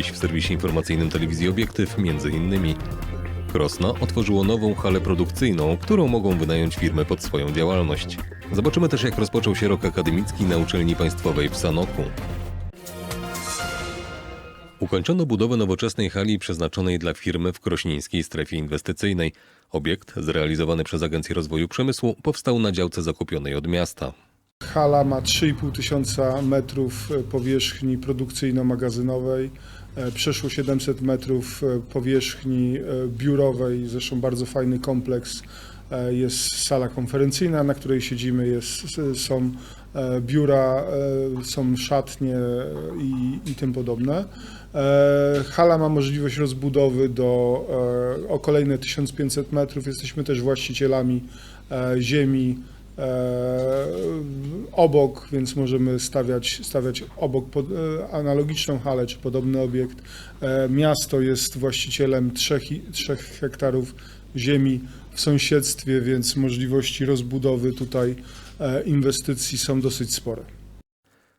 Dziś w serwisie informacyjnym telewizji Obiektyw między innymi Krosno otworzyło nową halę produkcyjną, którą mogą wynająć firmy pod swoją działalność. Zobaczymy też jak rozpoczął się rok akademicki na uczelni państwowej w Sanoku. Ukończono budowę nowoczesnej hali przeznaczonej dla firmy w krośnieńskiej strefie inwestycyjnej. Obiekt, zrealizowany przez Agencję Rozwoju Przemysłu, powstał na działce zakupionej od miasta. Hala ma 3,5 tysiąca metrów powierzchni produkcyjno-magazynowej, przeszło 700 metrów e, powierzchni e, biurowej, zresztą bardzo fajny kompleks. E, Jest sala konferencyjna, na której siedzimy, jest, są e, biura, e, są szatnie e, i, i tym podobne. E, Hala ma możliwość rozbudowy do e, o kolejne 1500 metrów. Jesteśmy też właścicielami e, ziemi e, obok, więc możemy stawiać, stawiać obok e, analogiczną halę czy podobny obiekt. E, Miasto jest właścicielem 3, 3 hektarów ziemi w sąsiedztwie, więc możliwości rozbudowy tutaj e, inwestycji są dosyć spore.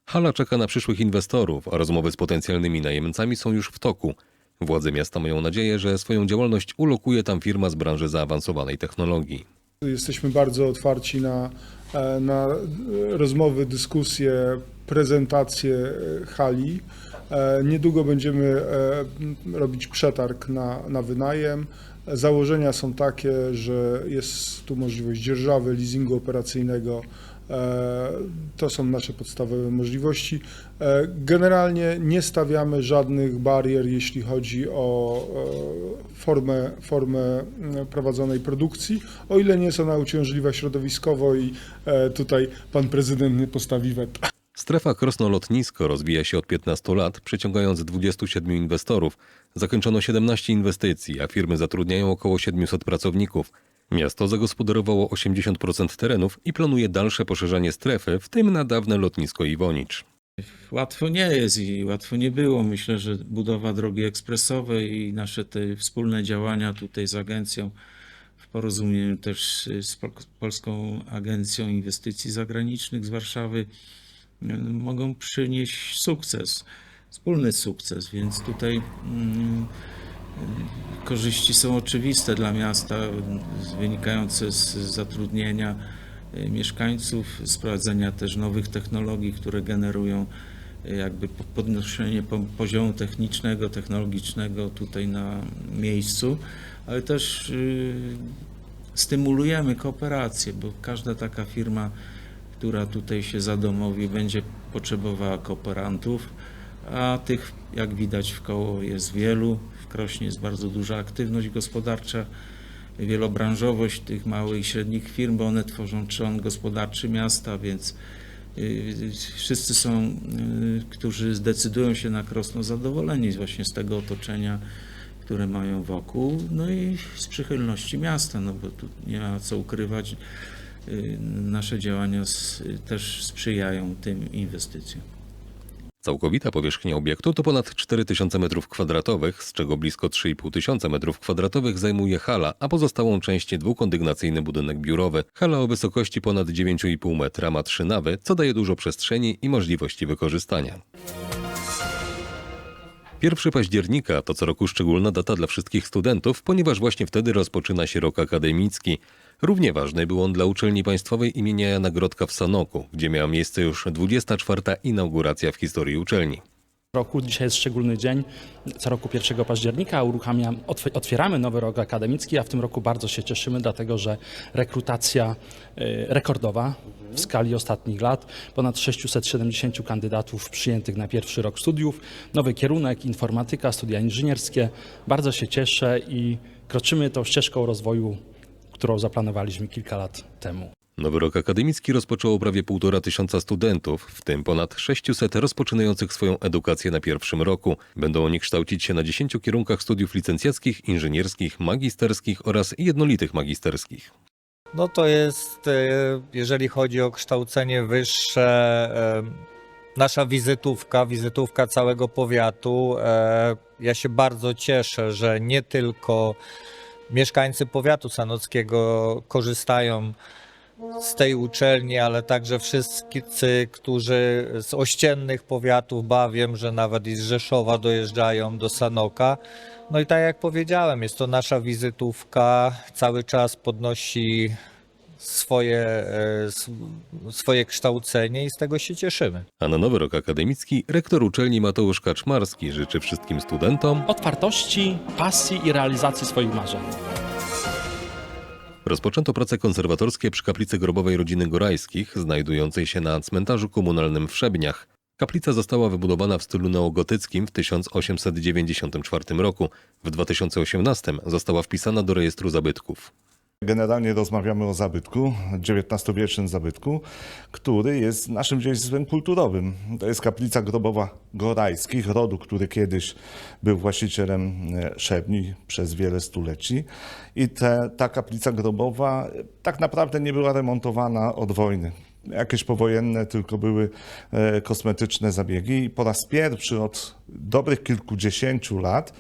Hala czeka na przyszłych inwestorów, a rozmowy z potencjalnymi najemcami są już w toku. Władze miasta mają nadzieję, że swoją działalność ulokuje tam firma z branży zaawansowanej technologii. Jesteśmy bardzo otwarci na, e, na rozmowy, dyskusje, prezentacje e, hali. E, Niedługo będziemy robić przetarg na, na wynajem. Założenia są takie, że jest tu możliwość dzierżawy, leasingu operacyjnego. E, To są nasze podstawowe możliwości. E, Generalnie nie stawiamy żadnych barier, jeśli chodzi o e, formę, formę m, prowadzonej produkcji, o ile nie jest ona uciążliwa środowiskowo i tutaj pan prezydent nie postawi weta. Strefa Krosno-Lotnisko rozwija się od 15 lat, przyciągając 27 inwestorów. Zakończono 17 inwestycji, a firmy zatrudniają około 700 pracowników. Miasto zagospodarowało 80% terenów i planuje dalsze poszerzanie strefy, w tym na dawne lotnisko Iwonicz. Łatwo nie jest i łatwo nie było. Myślę, że budowa drogi ekspresowej i nasze te wspólne działania tutaj z agencją w porozumieniu też z Pol- Polską Agencją Inwestycji Zagranicznych z Warszawy mogą przynieść sukces, wspólny sukces, więc tutaj mm, korzyści są oczywiste dla miasta, wynikające z zatrudnienia y, mieszkańców, sprowadzenia też nowych technologii, które generują y, jakby po- podnoszenie po- poziomu technicznego, technologicznego tutaj na miejscu, ale też y, stymulujemy kooperację, bo każda taka firma, która tutaj się zadomowi, będzie potrzebowała kooperantów, a tych, jak widać, w koło jest wielu. W Krośnie jest bardzo duża aktywność gospodarcza, wielobranżowość tych małych i średnich firm, bo one tworzą trzon gospodarczy miasta, więc y, wszyscy są, y, którzy zdecydują się na Krosno, zadowoleni właśnie z tego otoczenia, które mają wokół, no i z przychylności miasta, no bo tu nie ma co ukrywać. Y, Nasze działania s- też sprzyjają tym inwestycjom. Całkowita powierzchnia obiektu to ponad 4000 m2, z czego blisko 3500 m2 zajmuje hala, a pozostałą część dwukondygnacyjny budynek biurowy. Hala o wysokości ponad 9,5 metra ma trzy nawy, co daje dużo przestrzeni i możliwości wykorzystania. 1 października to co roku szczególna data dla wszystkich studentów, ponieważ właśnie wtedy rozpoczyna się rok akademicki. Równie ważny był on dla uczelni państwowej imienia Jana Grodka w Sanoku, gdzie miała miejsce już 24. inauguracja w historii uczelni. roku. Dzisiaj jest szczególny dzień. Co roku 1 października uruchamia, otw- otwieramy nowy rok akademicki, a w tym roku bardzo się cieszymy, dlatego że rekrutacja y, rekordowa w skali ostatnich lat. Ponad 670 kandydatów przyjętych na pierwszy rok studiów. Nowy kierunek, informatyka, studia inżynierskie. Bardzo się cieszę i kroczymy tą ścieżką rozwoju, którą zaplanowaliśmy kilka lat temu. Nowy rok akademicki rozpoczęło prawie półtora tysiąca studentów, w tym ponad 600 rozpoczynających swoją edukację na pierwszym roku. Będą oni kształcić się na 10 kierunkach studiów licencjackich, inżynierskich, magisterskich oraz jednolitych magisterskich. No to jest, e, jeżeli chodzi o kształcenie wyższe, e, nasza wizytówka, wizytówka całego powiatu. E, Ja się bardzo cieszę, że nie tylko mieszkańcy powiatu sanockiego korzystają z tej uczelni, ale także wszyscy, którzy z ościennych powiatów, ba wiem, że nawet i z Rzeszowa dojeżdżają do Sanoka. No i tak jak powiedziałem, jest to nasza wizytówka, cały czas podnosi swoje, e, swoje kształcenie i z tego się cieszymy. A na nowy rok akademicki rektor uczelni Mateusz Kaczmarski życzy wszystkim studentom Otwartości, pasji i realizacji swoich marzeń. Rozpoczęto prace konserwatorskie przy kaplicy grobowej rodziny Gorajskich, znajdującej się na cmentarzu komunalnym w Szebniach. Kaplica została wybudowana w stylu neogotyckim w 1894 roku. W 2018 została wpisana do rejestru zabytków. Generalnie rozmawiamy o zabytku, XIX-wiecznym zabytku, który jest naszym dziedzictwem kulturowym. To jest kaplica grobowa Gorajskich, rodu, który kiedyś był właścicielem e, Szebni przez wiele stuleci. I te, ta kaplica grobowa tak naprawdę nie była remontowana od wojny. Jakieś powojenne tylko były e, kosmetyczne zabiegi i po raz pierwszy od dobrych kilkudziesięciu lat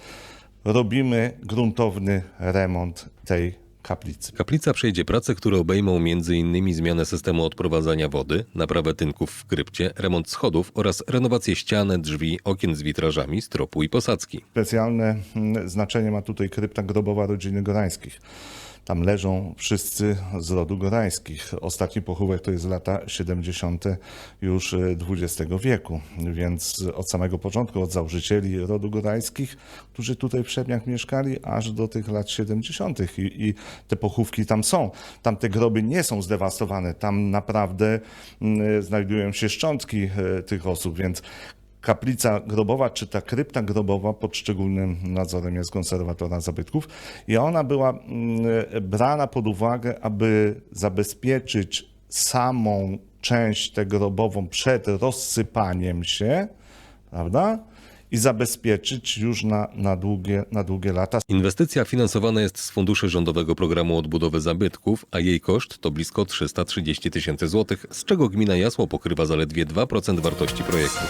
robimy gruntowny remont tej kaplicy. Kaplica przejdzie prace, które obejmą m.in. zmianę systemu odprowadzania wody, naprawę tynków w krypcie, remont schodów oraz renowację ścian, drzwi, okien z witrażami, stropu i posadzki. Specjalne mm, znaczenie ma tutaj krypta grobowa rodziny Gorańskich. Tam leżą wszyscy z rodu Gorańskich. Ostatni pochówek to jest lata 70. już e, XX wieku, więc od samego początku, od założycieli rodu Gorańskich, którzy tutaj w Szebniach mieszkali, aż do tych lat 70. I, i te pochówki tam są. Tam te groby nie są zdewastowane, tam naprawdę mm, znajdują się szczątki e, tych osób, więc kaplica grobowa, czy ta krypta grobowa pod szczególnym nadzorem jest konserwatora zabytków i ona była mm, brana pod uwagę, aby zabezpieczyć samą część tę grobową przed rozsypaniem się, prawda? I zabezpieczyć już na, na, długie, na długie lata. Inwestycja finansowana jest z funduszy rządowego programu odbudowy zabytków, a jej koszt to blisko 330 tysięcy złotych, z czego gmina Jasło pokrywa zaledwie 2% wartości projektu.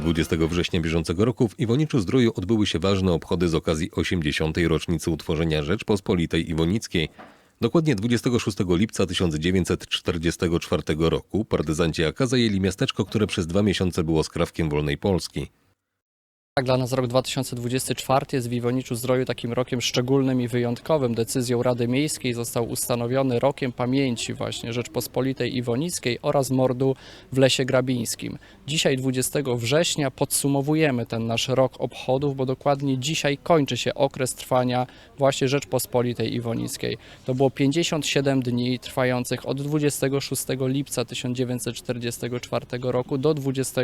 20 września bieżącego roku w Iwoniczu Zdróju odbyły się ważne obchody z okazji 80. rocznicy utworzenia Rzeczpospolitej Iwonickiej. Dokładnie 26 lipca 1944 roku partyzanci AK zajęli miasteczko, które przez dwa miesiące było skrawkiem wolnej Polski. Tak, dla nas rok 2024 jest w Iwoniczu Zdroju takim rokiem szczególnym i wyjątkowym. Decyzją Rady Miejskiej został ustanowiony rokiem pamięci właśnie Rzeczpospolitej Iwonickiej oraz mordu w Lesie Grabińskim. Dzisiaj 20 września podsumowujemy ten nasz rok obchodów, bo dokładnie dzisiaj kończy się okres trwania właśnie Rzeczpospolitej Iwonickiej. To było 57 dni trwających od 26 lipca 1944 roku do 20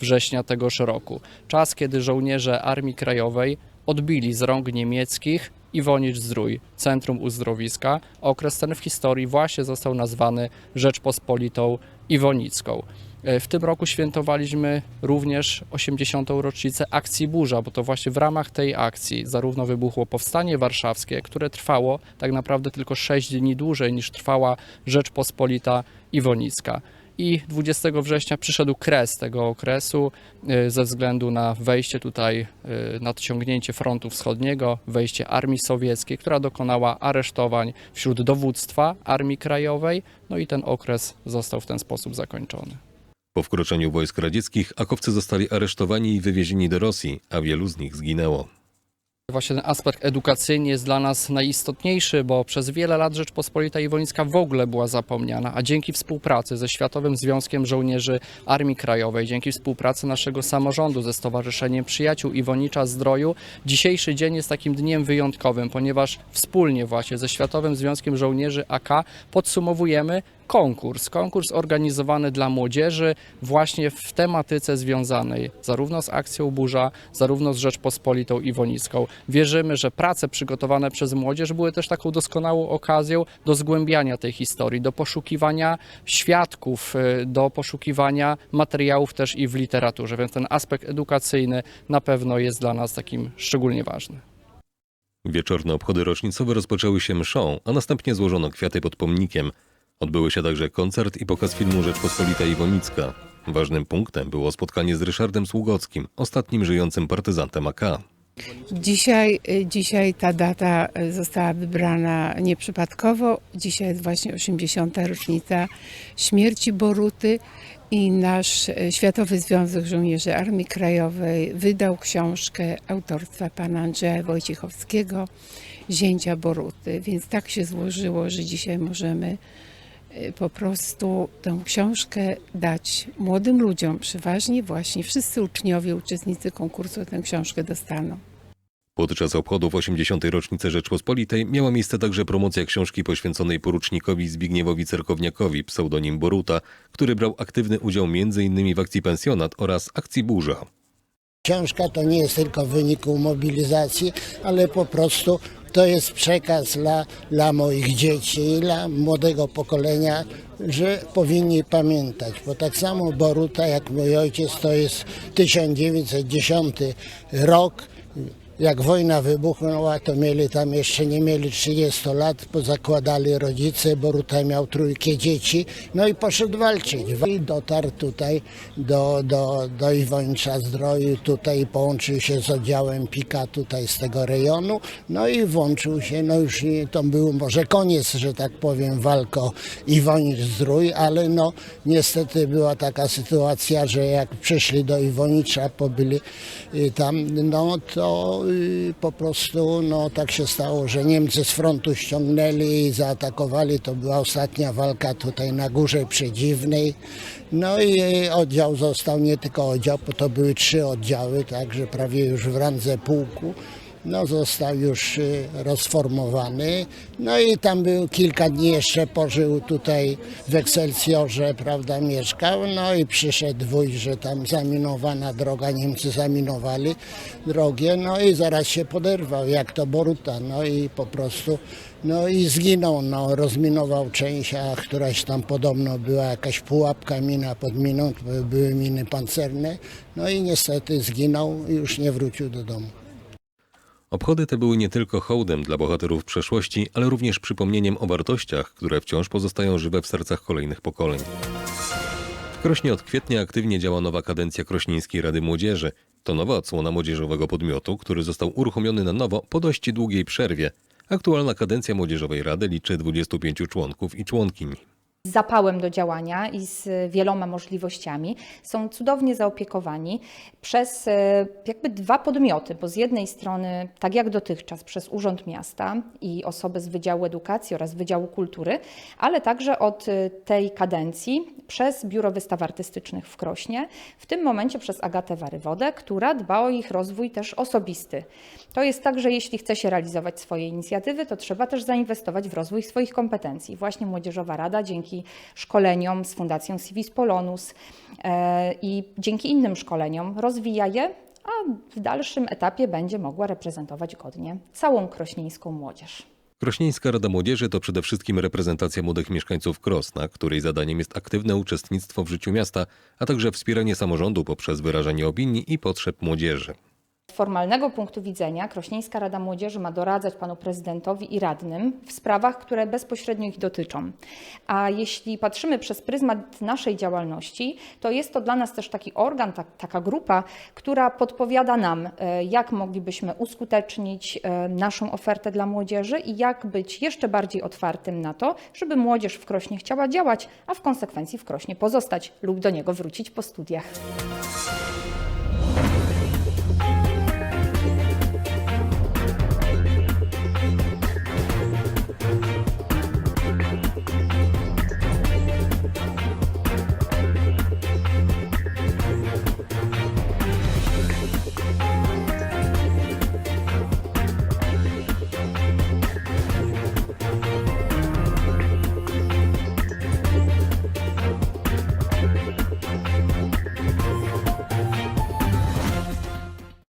września tegoż roku. Czas, kiedy żołnierze Armii Krajowej odbili z rąk niemieckich Iwonicz Zdrój, centrum uzdrowiska. Okres ten w historii właśnie został nazwany Rzeczpospolitą Iwonicką. E, W tym roku świętowaliśmy również 80. rocznicę akcji Burza, bo to właśnie w ramach tej akcji zarówno wybuchło Powstanie Warszawskie, które trwało tak naprawdę tylko 6 dni dłużej niż trwała Rzeczpospolita Iwonicka. I 20 września przyszedł kres tego okresu e, ze względu na wejście tutaj, e, nadciągnięcie frontu wschodniego, wejście armii sowieckiej, która dokonała aresztowań wśród dowództwa Armii Krajowej, no i ten okres został w ten sposób zakończony. Po wkroczeniu wojsk radzieckich akowcy zostali aresztowani i wywiezieni do Rosji, a wielu z nich zginęło. Właśnie ten aspekt edukacyjny jest dla nas najistotniejszy, bo przez wiele lat Rzeczpospolita Iwonicka w ogóle była zapomniana, a dzięki współpracy ze Światowym Związkiem Żołnierzy Armii Krajowej, dzięki współpracy naszego samorządu ze Stowarzyszeniem Przyjaciół Iwonicza Zdroju, dzisiejszy dzień jest takim dniem wyjątkowym, ponieważ wspólnie właśnie ze Światowym Związkiem Żołnierzy AK podsumowujemy konkurs. Konkurs organizowany dla młodzieży właśnie w tematyce związanej zarówno z akcją Burza, zarówno z Rzeczpospolitą Iwonicką. Wierzymy, że prace przygotowane przez młodzież były też taką doskonałą okazją do zgłębiania tej historii, do poszukiwania świadków, y, do poszukiwania materiałów też i w literaturze, więc ten aspekt edukacyjny na pewno jest dla nas takim szczególnie ważny. Wieczorne obchody rocznicowe rozpoczęły się mszą, a następnie złożono kwiaty pod pomnikiem. Odbyły się także koncert i pokaz filmu Rzeczpospolita Iwonicka. Ważnym punktem było spotkanie z Ryszardem Sługockim, ostatnim żyjącym partyzantem AK. Dzisiaj, y, dzisiaj ta data y, została wybrana nieprzypadkowo. Dzisiaj jest właśnie 80. rocznica śmierci Boruty i nasz y, Światowy Związek Żołnierzy Armii Krajowej wydał książkę autorstwa pana Andrzeja Wojciechowskiego, zięcia Boruty. Więc tak się złożyło, że dzisiaj możemy po prostu tę książkę dać młodym ludziom, przeważnie właśnie wszyscy uczniowie, uczestnicy konkursu tę książkę dostaną. Podczas obchodów 80. rocznicy Rzeczpospolitej miała miejsce także promocja książki poświęconej porucznikowi Zbigniewowi Cerkowniakowi, pseudonim Boruta, który brał aktywny udział m.in. w akcji Pensjonat oraz akcji Burza. Książka to nie jest tylko w wyniku mobilizacji, ale po prostu to jest przekaz dla, dla moich dzieci, dla młodego pokolenia, że powinni pamiętać, bo tak samo Boruta jak mój ojciec to jest 1910 rok. Jak wojna wybuchnęła, to mieli tam jeszcze nie mieli 30 lat, bo zakładali rodzice, Boruta miał trójkę dzieci, no i poszedł walczyć. I dotarł tutaj do, do, do Iwonicza Zdroju, tutaj połączył się z oddziałem PIKA tutaj z tego rejonu, no i włączył się, no już nie- to był może koniec, że tak powiem, walk o Iwonicz Zdrój, ale no niestety była taka sytuacja, że jak przyszli do Iwonicza, pobyli y, tam, no to po prostu no tak się stało, że Niemcy z frontu ściągnęli i zaatakowali. To była ostatnia walka tutaj na Górze Przedziwnej. No i y, oddział został, nie tylko oddział, bo to były trzy oddziały, także prawie już w randze pułku. No, został już y, rozformowany. No i tam był kilka dni jeszcze pożył tutaj w Ekscelsiorze, prawda, mieszkał. No i przyszedł wuj, że tam zaminowana droga, Niemcy zaminowali drogę. No i zaraz się poderwał, jak to Boruta. No i po prostu, no i zginął, no, rozminował część, a któraś tam podobno była jakaś pułapka, mina pod miną, były miny pancerne. No i niestety zginął i już nie wrócił do domu. Obchody te były nie tylko hołdem dla bohaterów przeszłości, ale również przypomnieniem o wartościach, które wciąż pozostają żywe w sercach kolejnych pokoleń. W Krośnie od kwietnia aktywnie działa nowa kadencja Krośnieńskiej Rady Młodzieży. To nowa odsłona młodzieżowego podmiotu, który został uruchomiony na nowo po dość długiej przerwie. Aktualna kadencja Młodzieżowej Rady liczy 25 członków i członkiń. Z zapałem do działania i z wieloma możliwościami. Są cudownie zaopiekowani przez e, jakby dwa podmioty, bo z jednej strony, tak jak dotychczas, przez Urząd Miasta i osoby z Wydziału Edukacji oraz Wydziału Kultury, ale także od e, tej kadencji przez Biuro Wystaw Artystycznych w Krośnie, w tym momencie przez Agatę Warywodę, która dba o ich rozwój też osobisty. To jest tak, że jeśli chce się realizować swoje inicjatywy, to trzeba też zainwestować w rozwój swoich kompetencji. Właśnie Młodzieżowa Rada dzięki szkoleniom z Fundacją Civis Polonus e, i dzięki innym szkoleniom rozwija je, a w dalszym etapie będzie mogła reprezentować godnie całą krośnieńską młodzież. Krośnieńska Rada Młodzieży to przede wszystkim reprezentacja młodych mieszkańców Krosna, której zadaniem jest aktywne uczestnictwo w życiu miasta, a także wspieranie samorządu poprzez wyrażanie opinii i potrzeb młodzieży. Formalnego punktu widzenia Krośnieńska Rada Młodzieży ma doradzać panu prezydentowi i radnym w sprawach, które bezpośrednio ich dotyczą. A jeśli patrzymy przez pryzmat naszej działalności, to jest to dla nas też taki organ, tak, taka grupa, która podpowiada nam, e, jak moglibyśmy uskutecznić e, naszą ofertę dla młodzieży i jak być jeszcze bardziej otwartym na to, żeby młodzież w Krośnie chciała działać, a w konsekwencji w Krośnie pozostać lub do niego wrócić po studiach.